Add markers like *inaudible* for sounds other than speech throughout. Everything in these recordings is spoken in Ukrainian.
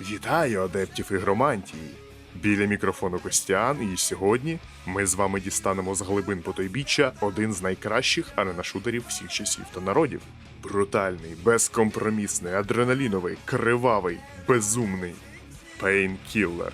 Вітаю, адептів ігромантії! Біля мікрофону Костян, і сьогодні ми з вами дістанемо з глибин потойбіччя один з найкращих аренашутерів всіх часів та народів. Брутальний, безкомпромісний, адреналіновий, кривавий, безумний Painkiller.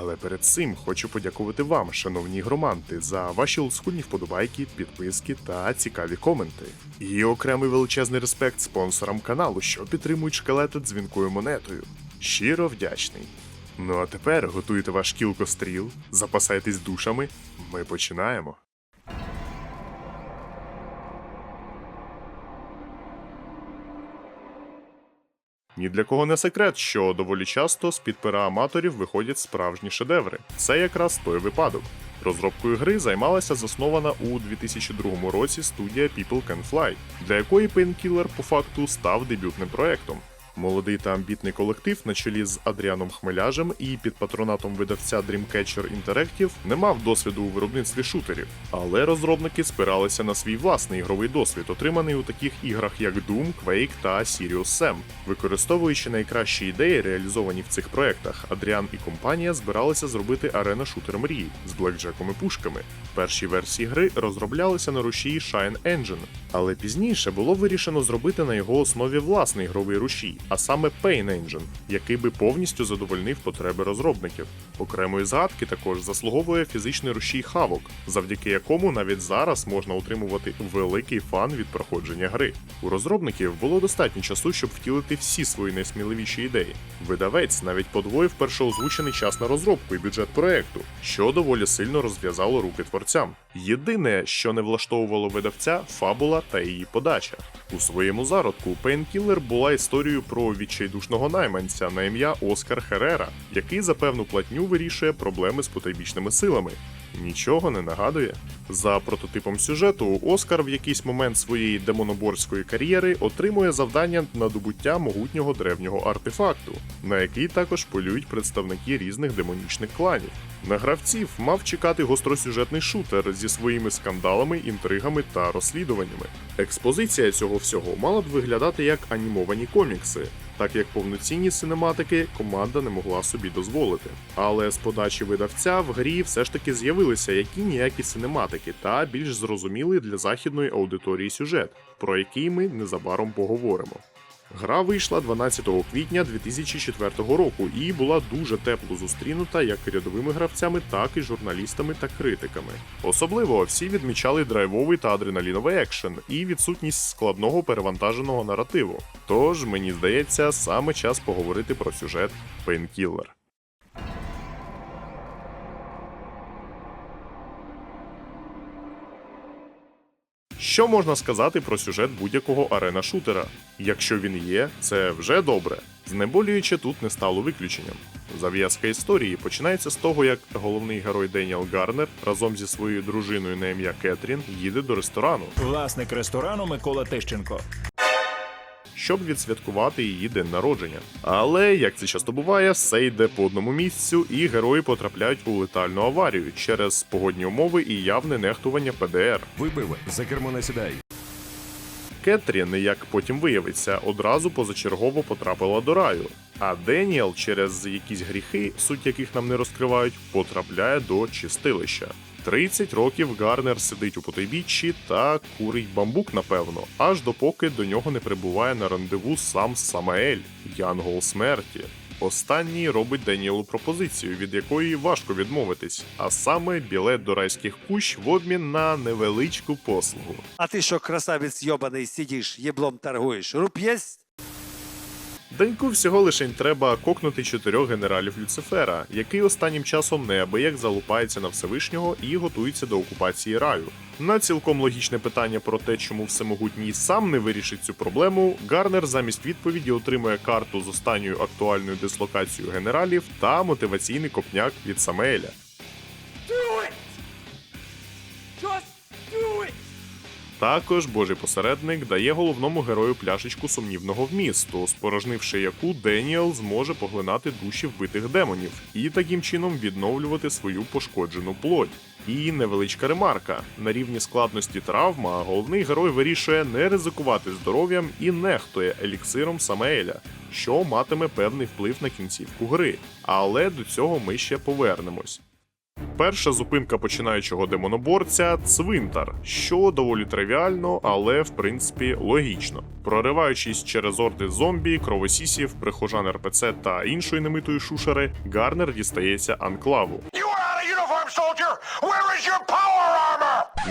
Але перед цим хочу подякувати вам, шановні громанти, за ваші олдскульні вподобайки, підписки та цікаві коменти. І окремий величезний респект спонсорам каналу, що підтримують шкелети дзвінкою монетою. Щиро вдячний. Ну а тепер готуйте ваш кілко стріл, запасайтесь душами. Ми починаємо. Ні для кого не секрет, що доволі часто з-під пера аматорів виходять справжні шедеври. Це якраз той випадок. Розробкою гри займалася заснована у 2002 році студія People Can Fly, для якої Painkiller по факту став дебютним проектом. Молодий та амбітний колектив на чолі з Адріаном Хмеляжем і під патронатом видавця Dreamcatcher Interactive не мав досвіду у виробництві шутерів, але розробники спиралися на свій власний ігровий досвід, отриманий у таких іграх як Doom, Quake та Serious Sam. Використовуючи найкращі ідеї, реалізовані в цих проектах, Адріан і компанія збиралися зробити арена шутер мрії з блекджеком і пушками. Перші версії гри розроблялися на рушії Shine Engine, але пізніше було вирішено зробити на його основі власний ігровий рушій, а саме Pain Engine, який би повністю задовольнив потреби розробників. Окремої згадки також заслуговує фізичний рушій Havok, завдяки якому навіть зараз можна отримувати великий фан від проходження гри. У розробників було достатньо часу, щоб втілити всі свої найсміливіші ідеї. Видавець навіть подвоїв першоозвучений час на розробку і бюджет проекту, що доволі сильно розв'язало руки творцям. Єдине, що не влаштовувало видавця, фабула та її подача. У своєму зародку Пейнкіллер була історією про відчайдушного найманця на ім'я Оскар Херера, який за певну платню вирішує проблеми з потайбічними силами. Нічого не нагадує. За прототипом сюжету, Оскар в якийсь момент своєї демоноборської кар'єри отримує завдання на добуття могутнього древнього артефакту, на який також полюють представники різних демонічних кланів. На гравців мав чекати гостросюжетний шутер зі своїми скандалами, інтригами та розслідуваннями. Експозиція цього всього мала б виглядати як анімовані комікси, так як повноцінні синематики команда не могла собі дозволити. Але з подачі видавця в грі все ж таки з'явилися які ніякі синематики та більш зрозумілий для західної аудиторії сюжет, про який ми незабаром поговоримо. Гра вийшла 12 квітня 2004 року і була дуже тепло зустрінута як рядовими гравцями, так і журналістами та критиками. Особливо всі відмічали драйвовий та адреналіновий екшен і відсутність складного перевантаженого наративу. Тож мені здається, саме час поговорити про сюжет Painkiller. Що можна сказати про сюжет будь-якого арена шутера? Якщо він є, це вже добре. Знеболююче тут не стало виключенням. Зав'язка історії починається з того, як головний герой Деніел Гарнер разом зі своєю дружиною на ім'я Кетрін їде до ресторану, Власник ресторану Микола Тищенко. Щоб відсвяткувати її день народження. Але як це часто буває, все йде по одному місцю, і герої потрапляють у летальну аварію через погодні умови і явне нехтування ПДР. Випив, за кермо не сідай. Кетрін, як потім виявиться, одразу позачергово потрапила до раю. А Деніел через якісь гріхи, суть яких нам не розкривають, потрапляє до чистилища. 30 років Гарнер сидить у потайбіччі та курить бамбук, напевно, аж допоки до нього не прибуває на рандеву сам Самаель, Янгол смерті. Останній робить Деніелу пропозицію, від якої важко відмовитись, а саме білет до райських кущ в обмін на невеличку послугу. А ти що, красавець йобаний, сидиш, єблом торгуєш? Руб єсть? Деньку всього лише треба кокнути чотирьох генералів Люцифера, який останнім часом неабияк залупається на Всевишнього і готується до окупації раю. На цілком логічне питання про те, чому всемогутній сам не вирішить цю проблему, Гарнер замість відповіді отримує карту з останньою актуальною дислокацією генералів та мотиваційний копняк від Самееля. Також божий посередник дає головному герою пляшечку сумнівного вмісту, спорожнивши яку Деніел зможе поглинати душі вбитих демонів і таким чином відновлювати свою пошкоджену плоть. І невеличка ремарка: на рівні складності травма головний герой вирішує не ризикувати здоров'ям і нехтує еліксиром Самееля, що матиме певний вплив на кінцівку гри. Але до цього ми ще повернемось. Перша зупинка починаючого демоноборця цвинтар, що доволі тривіально, але в принципі логічно. Прориваючись через орди зомбі, кровосісів, прихожан РПЦ та іншої немитої шушери, Гарнер дістається анклаву.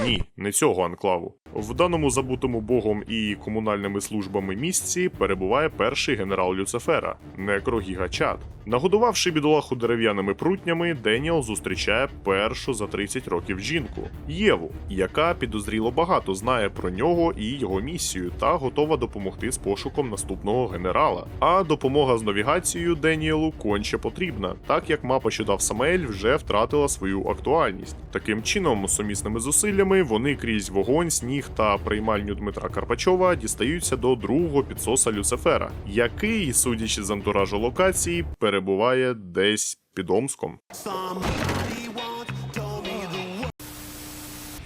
Ні, не цього анклаву. В даному забутому богом і комунальними службами місці перебуває перший генерал Люцифера Некрогігачат. Нагодувавши бідолаху дерев'яними прутнями, Деніел зустрічає першу за 30 років жінку Єву, яка підозріло багато знає про нього і його місію, та готова допомогти з пошуком наступного генерала. А допомога з навігацією Деніелу конче потрібна, так як мапа, що дав Самель, вже втратила свою актуальність. Таким чином, сумісними зусиллями вони крізь вогонь, сніг та приймальню Дмитра Карпачова дістаються до другого підсоса Люцифера, який, судячи з антуражу локації, перебуває десь під Омском.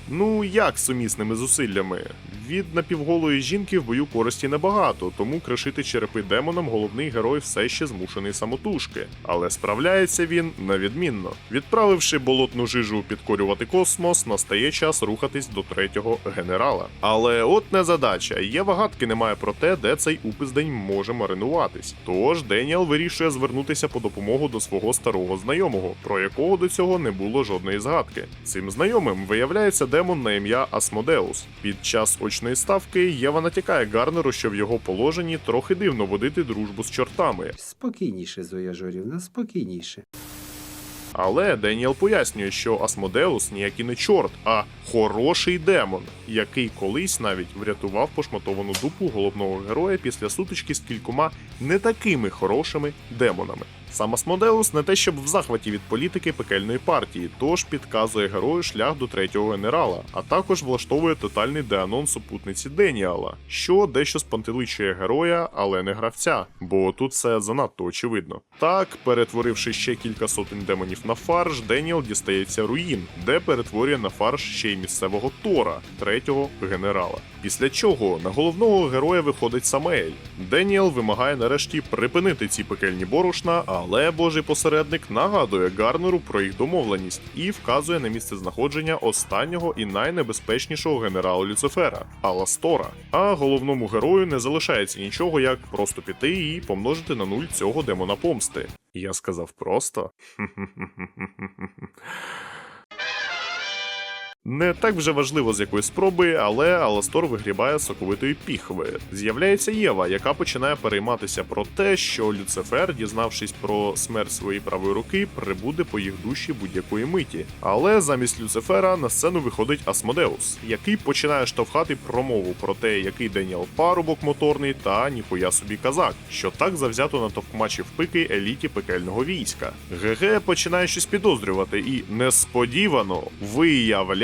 Ну як сумісними зусиллями? Від напівголої жінки в бою користі небагато, тому кришити черепи демонам головний герой все ще змушений самотужки. Але справляється він навідмінно. Відправивши болотну жижу підкорювати космос, настає час рухатись до третього генерала. Але от не задача. Є вагадки немає про те, де цей упиздень може маринуватись. Тож Деніел вирішує звернутися по допомогу до свого старого знайомого, про якого до цього не було жодної згадки. Цим знайомим виявляється демон на ім'я Асмодеус. Під час очної ставки Єва натякає Гарнеру, що в його положенні трохи дивно водити дружбу з чортами. Спокійніше, Зоя Жорівна, спокійніше. Але Деніел пояснює, що Асмодеус ніякий не чорт, а хороший демон, який колись навіть врятував пошматовану дупу головного героя після сутички з кількома не такими хорошими демонами. Сам Асмодеус не те, щоб в захваті від політики пекельної партії, тож підказує герою шлях до третього генерала, а також влаштовує тотальний деанон супутниці Деніала, що дещо спантеличує героя, але не гравця, бо тут все занадто очевидно. Так, перетворивши ще кілька сотень демонів на фарш, Деніел дістається руїн, де перетворює на фарш ще й місцевого Тора, третього генерала. Після чого на головного героя виходить Самеель. Деніел вимагає нарешті припинити ці пекельні борошна, але божий посередник нагадує Гарнеру про їх домовленість і вказує на місце знаходження останнього і найнебезпечнішого генерала Люцифера Аластора. А головному герою не залишається нічого, як просто піти і помножити на нуль цього демона помсти. Я сказав просто. *laughs* Не так вже важливо з якої спроби, але Аластор вигрібає соковитої піхви. З'являється Єва, яка починає перейматися про те, що Люцифер, дізнавшись про смерть своєї правої руки, прибуде по їх душі будь-якої миті. Але замість Люцифера на сцену виходить Асмодеус, який починає штовхати промову про те, який Деніел парубок моторний та ніхуя собі казак, що так завзято натовкмачив пики еліті пекельного війська. ГГ починає щось підозрювати, і несподівано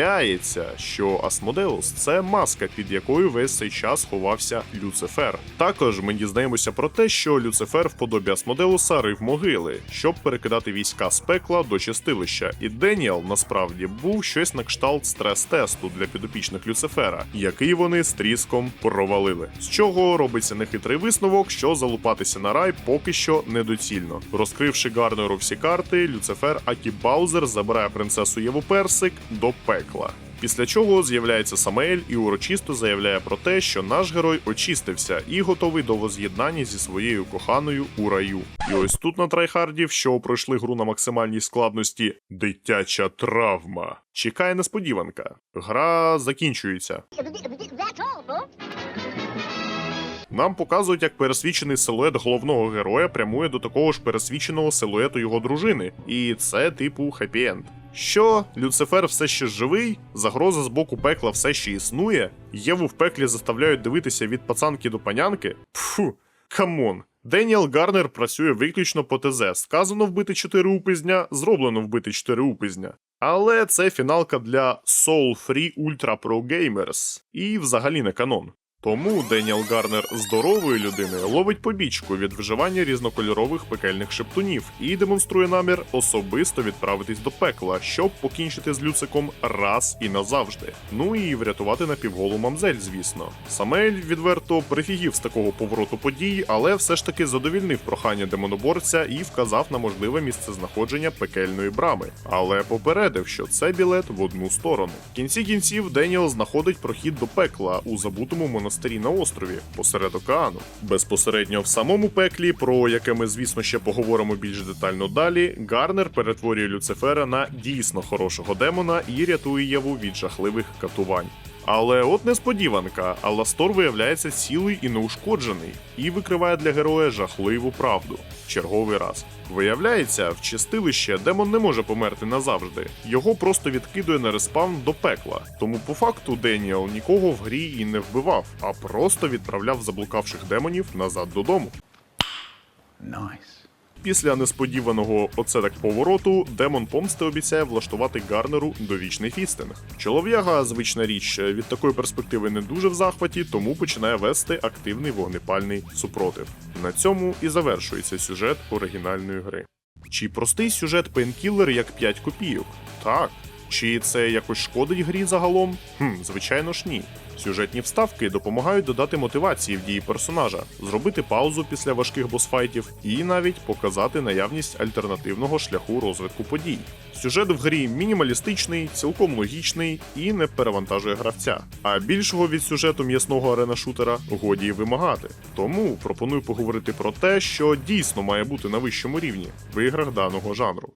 виявляється, що Асмодеус це маска, під якою весь цей час ховався Люцифер. Також ми дізнаємося про те, що Люцифер в подобі Асмодеуса рив могили, щоб перекидати війська з пекла до чистилища. І Деніел насправді був щось на кшталт стрес-тесту для підопічних Люцифера, який вони з тріском провалили. З чого робиться нехитрий висновок, що залупатися на рай поки що недоцільно. Розкривши Гарнеру всі карти, Люцифер Акі Баузер забирає принцесу Єву Персик до пекла. Після чого з'являється Самаель і урочисто заявляє про те, що наш герой очистився і готовий до воз'єднання зі своєю коханою у раю. І ось тут на трайхардів, що пройшли гру на максимальній складності, дитяча травма. Чекає несподіванка. Гра закінчується. Нам показують, як пересвічений силует головного героя прямує до такого ж пересвіченого силуету його дружини, і це типу хеппі-енд. Що Люцифер все ще живий, загроза з боку пекла все ще існує, Єву в пеклі заставляють дивитися від пацанки до панянки. Пфу, камон. Деніел Гарнер працює виключно по ТЗ. Сказано вбити 4 упизня, зроблено вбити 4 упизня. Але це фіналка для Soul Free Ultra Pro Gamers і взагалі не канон. Тому Деніел Гарнер здорової людини ловить побічку від вживання різнокольорових пекельних шептунів і демонструє намір особисто відправитись до пекла, щоб покінчити з Люциком раз і назавжди. Ну і врятувати напівголу мамзель, звісно. Самель відверто прифігів з такого повороту подій, але все ж таки задовільнив прохання демоноборця і вказав на можливе місцезнаходження пекельної брами, але попередив, що це білет в одну сторону. В кінці кінців Деніел знаходить прохід до пекла у забутому монастирі на острові посеред океану. Безпосередньо в самому пеклі, про яке ми, звісно, ще поговоримо більш детально далі. Гарнер перетворює Люцифера на дійсно хорошого демона і рятує Єву від жахливих катувань. Але от несподіванка, Аластор виявляється цілий і неушкоджений, і викриває для героя жахливу правду. Черговий раз. Виявляється, в чистилище демон не може померти назавжди. Його просто відкидує на респаун до пекла. Тому по факту Деніел нікого в грі і не вбивав, а просто відправляв заблукавших демонів назад додому. Після несподіваного оце так повороту, демон помсти обіцяє влаштувати Гарнеру довічний фістинг. Чолов'яга, звична річ, від такої перспективи не дуже в захваті, тому починає вести активний вогнепальний супротив. На цьому і завершується сюжет оригінальної гри. Чи простий сюжет Пейнкіллер як 5 копійок? Так. Чи це якось шкодить грі загалом? Хм, звичайно ж ні. Сюжетні вставки допомагають додати мотивації в дії персонажа, зробити паузу після важких босфайтів і навіть показати наявність альтернативного шляху розвитку подій. Сюжет в грі мінімалістичний, цілком логічний і не перевантажує гравця. А більшого від сюжету м'ясного арена-шутера годі й вимагати. Тому пропоную поговорити про те, що дійсно має бути на вищому рівні в іграх даного жанру.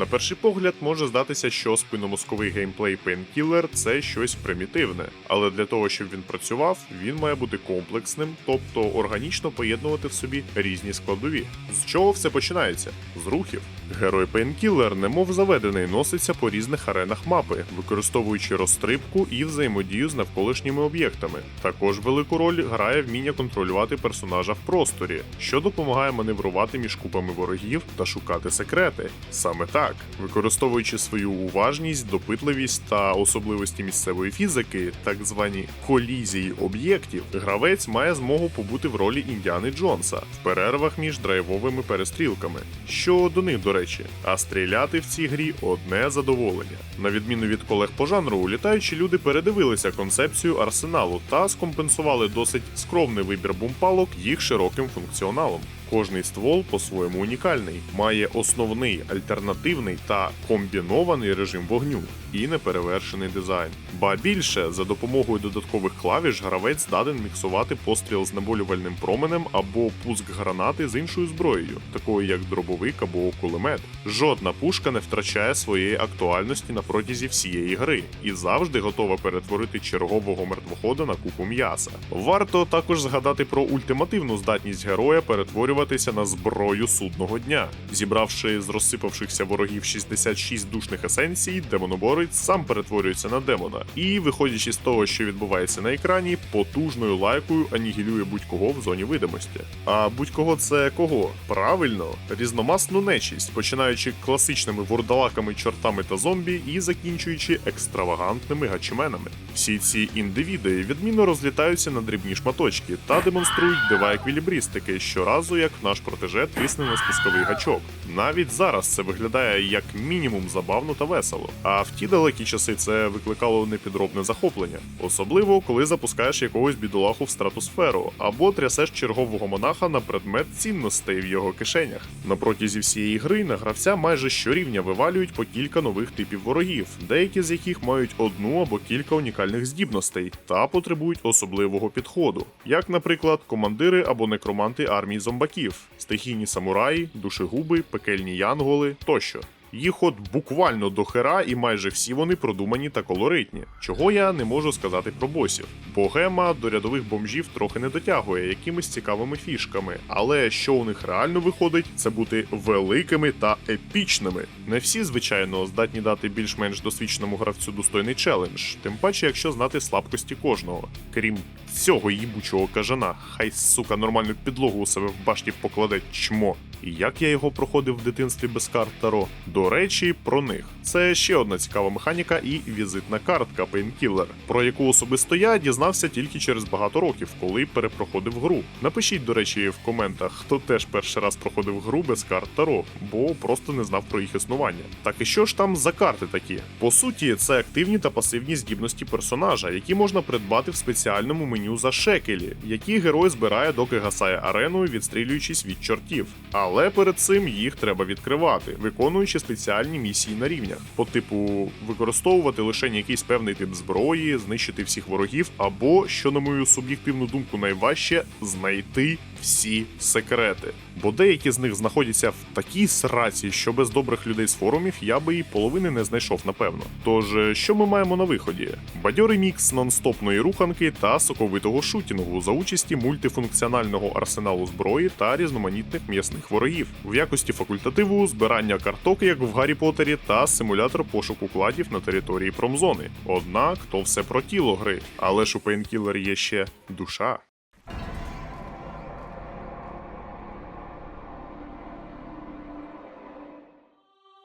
На перший погляд може здатися, що спиномозковий геймплей Painkiller – це щось примітивне, але для того, щоб він працював, він має бути комплексним, тобто органічно поєднувати в собі різні складові. З чого все починається? З рухів. Герой Painkiller, немов заведений, носиться по різних аренах мапи, використовуючи розстрибку і взаємодію з навколишніми об'єктами. Також велику роль грає вміння контролювати персонажа в просторі, що допомагає маневрувати між купами ворогів та шукати секрети. Саме так, використовуючи свою уважність, допитливість та особливості місцевої фізики, так звані колізії об'єктів, гравець має змогу побути в ролі Індіани Джонса в перервах між драйвовими перестрілками. Що до них, до речі, а стріляти в цій грі одне задоволення. На відміну від колег по жанру, літаючі люди передивилися концепцію арсеналу та скомпенсували досить скромний вибір бумпалок їх широким функціоналом. Кожний ствол по-своєму унікальний, має основний, альтернативний та комбінований режим вогню і неперевершений дизайн. Ба більше за допомогою додаткових клавіш гравець здатен міксувати постріл з наболювальним променем або пуск гранати з іншою зброєю, такою як дробовик або кулемет. Жодна пушка не втрачає своєї актуальності на протязі всієї гри і завжди готова перетворити чергового мертвохода на купу м'яса. Варто також згадати про ультимативну здатність героя перетворюватися на зброю судного дня. Зібравши з розсипавшихся ворогів 66 душних есенцій, демоноборець сам перетворюється на демона і, виходячи з того, що відбувається на екрані, потужною лайкою анігілює будь-кого в зоні видимості. А будь-кого це кого? Правильно, різномасну нечість, починаючи класичними вурдалаками, чортами та зомбі і закінчуючи екстравагантними гачменами. Всі ці індивіди відмінно розлітаються на дрібні шматочки та демонструють дива еквілібристики щоразу, як як наш протеже тисне на спусковий гачок. Навіть зараз це виглядає як мінімум забавно та весело. А в ті далекі часи це викликало непідробне захоплення, особливо коли запускаєш якогось бідолаху в стратосферу або трясеш чергового монаха на предмет цінностей в його кишенях. На протязі всієї гри на гравця майже щорівня вивалюють по кілька нових типів ворогів, деякі з яких мають одну або кілька унікальних здібностей та потребують особливого підходу, як, наприклад, командири або некроманти армії зомбаків, стихійні самураї, душегуби, пекельні янголи тощо. Їх от буквально до хера, і майже всі вони продумані та колоритні, чого я не можу сказати про босів. Бо гема до рядових бомжів трохи не дотягує якимись цікавими фішками, але що у них реально виходить, це бути великими та епічними. Не всі, звичайно, здатні дати більш-менш досвідченому гравцю достойний челендж, тим паче, якщо знати слабкості кожного, крім цього їбучого кажана, хай сука нормальну підлогу у себе в башті покладе чмо. І як я його проходив в дитинстві без карт Таро? До речі, про них. Це ще одна цікава механіка і візитна картка Painkiller, про яку особисто я дізнався тільки через багато років, коли перепроходив гру. Напишіть, до речі, в коментах, хто теж перший раз проходив гру без карт Таро, бо просто не знав про їх існування. Так і що ж там за карти такі? По суті, це активні та пасивні здібності персонажа, які можна придбати в спеціальному меню за шекелі, які герой збирає, доки гасає ареною, відстрілюючись від чортів. Але перед цим їх треба відкривати, виконуючи спеціальні місії на рівнях, по типу використовувати лише якийсь певний тип зброї, знищити всіх ворогів, або, що на мою суб'єктивну думку, найважче знайти всі секрети. Бо деякі з них знаходяться в такій сраці, що без добрих людей з форумів я би і половини не знайшов, напевно. Тож, е, що ми маємо на виході? Бадьорий мікс нонстопної руханки та соковитого шутінгу за участі мультифункціонального арсеналу зброї та різноманітних м'ясних ворогів, в якості факультативу збирання карток, як в Гаррі Поттері, та симулятор пошуку кладів на території промзони. Однак то все про тіло гри, але ж у Painkiller є ще душа.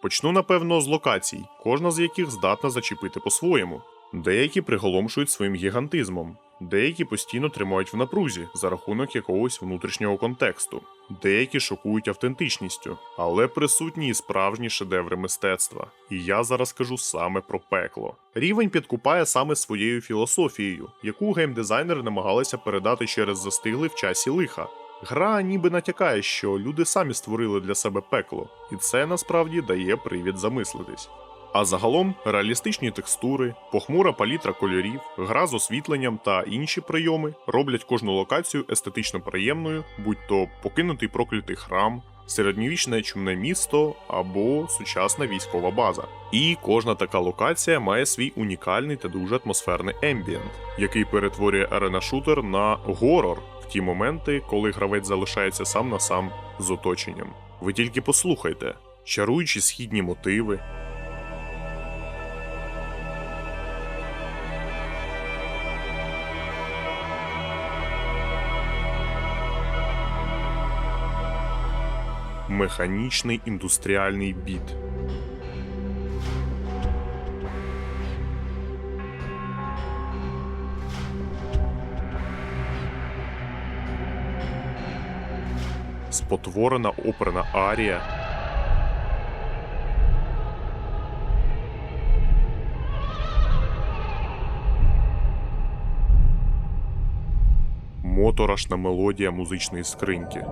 Почну напевно з локацій, кожна з яких здатна зачепити по-своєму. Деякі приголомшують своїм гігантизмом, деякі постійно тримають в напрузі за рахунок якогось внутрішнього контексту, деякі шокують автентичністю, але присутні і справжні шедеври мистецтва. І я зараз кажу саме про пекло. Рівень підкупає саме своєю філософією, яку геймдизайнери намагалися передати через застиглий в часі лиха. Гра ніби натякає, що люди самі створили для себе пекло, і це насправді дає привід замислитись. А загалом реалістичні текстури, похмура палітра кольорів, гра з освітленням та інші прийоми роблять кожну локацію естетично приємною, будь то покинутий проклятий храм, середньовічне чумне місто або сучасна військова база. І кожна така локація має свій унікальний та дуже атмосферний ембієнт, який перетворює арена-шутер на горор ті моменти, коли гравець залишається сам на сам з оточенням. Ви тільки послухайте, чаруючі східні мотиви. Механічний індустріальний біт. Спотворена оперна арія. Моторошна мелодія музичної скриньки.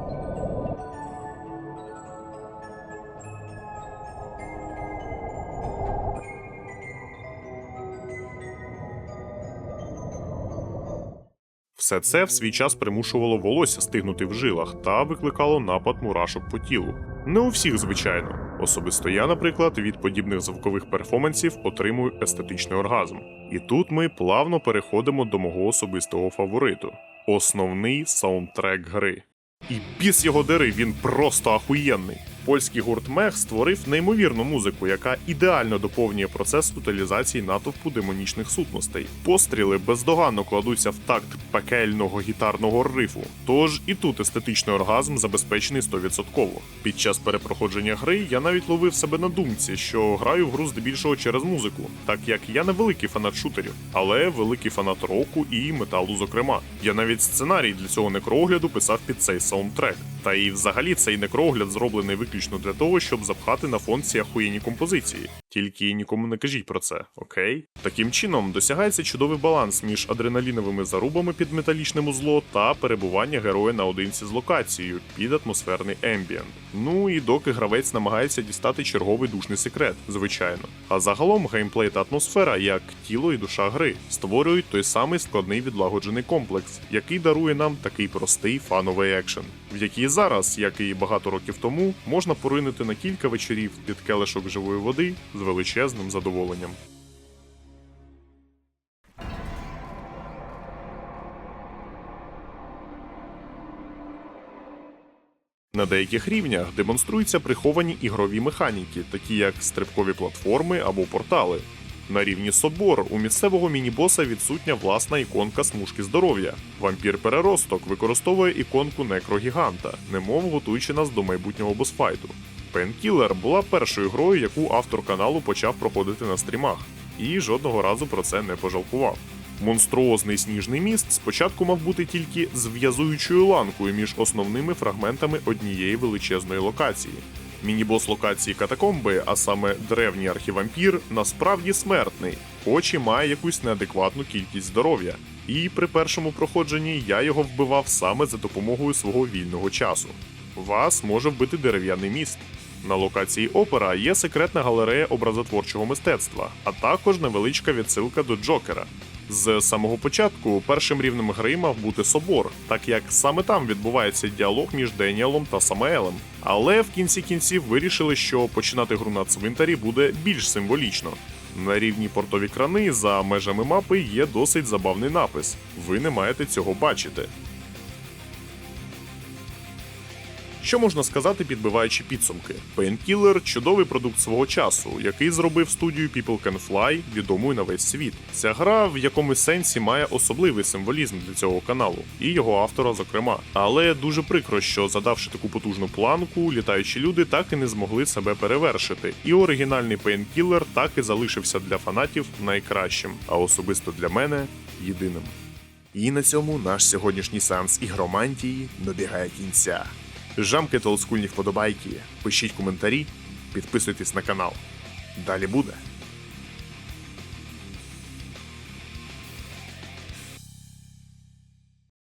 Все це в свій час примушувало волосся стигнути в жилах та викликало напад мурашок по тілу. Не у всіх, звичайно. Особисто я, наприклад, від подібних звукових перформансів отримую естетичний оргазм. І тут ми плавно переходимо до мого особистого фавориту основний саундтрек гри. І біс його дери, він просто ахуєнний. Польський гурт Мех створив неймовірну музику, яка ідеально доповнює процес утилізації натовпу демонічних сутностей. Постріли бездоганно кладуться в такт пекельного гітарного рифу. Тож і тут естетичний оргазм забезпечений 100%. Під час перепроходження гри я навіть ловив себе на думці, що граю в гру здебільшого через музику, так як я не великий фанат шутерів, але великий фанат року і металу, зокрема. Я навіть сценарій для цього некроогляду писав під цей саундтрек. Та і взагалі цей некроогляд зроблений виключно для того, щоб запхати на фон ці ахуєнні композиції. Тільки нікому не кажіть про це, окей? Таким чином досягається чудовий баланс між адреналіновими зарубами під металічне музло та перебування героя наодинці з локацією під атмосферний ембієнт. Ну і доки гравець намагається дістати черговий душний секрет, звичайно. А загалом геймплей та атмосфера, як тіло і душа гри, створюють той самий складний відлагоджений комплекс, який дарує нам такий простий фановий екшен, в який зараз, як і багато років тому, можна поринути на кілька вечорів під келишок живої води величезним задоволенням. На деяких рівнях демонструються приховані ігрові механіки, такі як стрибкові платформи або портали. На рівні собор у місцевого мінібоса відсутня власна іконка смужки здоров'я. Вампір-переросток використовує іконку некрогіганта, немов готуючи нас до майбутнього босфайту. Painkiller була першою грою, яку автор каналу почав проходити на стрімах, і жодного разу про це не пожалкував. Монструозний сніжний міст спочатку мав бути тільки зв'язуючою ланкою між основними фрагментами однієї величезної локації. Мінібос локації катакомби, а саме древній архівампір, насправді смертний, хоч і має якусь неадекватну кількість здоров'я. І при першому проходженні я його вбивав саме за допомогою свого вільного часу. Вас може вбити дерев'яний міст. На локації опера є секретна галерея образотворчого мистецтва, а також невеличка відсилка до Джокера. З самого початку першим рівнем гри мав бути собор, так як саме там відбувається діалог між Деніелом та Самаелем. Але в кінці кінців вирішили, що починати гру на цвинтарі буде більш символічно. На рівні портові крани за межами мапи є досить забавний напис. Ви не маєте цього бачити. Що можна сказати, підбиваючи підсумки? Painkiller – чудовий продукт свого часу, який зробив студію People Can Fly відомою на весь світ. Ця гра в якомусь сенсі має особливий символізм для цього каналу і його автора, зокрема. Але дуже прикро, що задавши таку потужну планку, літаючі люди так і не змогли себе перевершити. І оригінальний Painkiller так і залишився для фанатів найкращим, а особисто для мене єдиним. І на цьому наш сьогоднішній сеанс ігромантії добігає кінця. Жамкайте олдскульні вподобайки, пишіть коментарі, підписуйтесь на канал. Далі буде.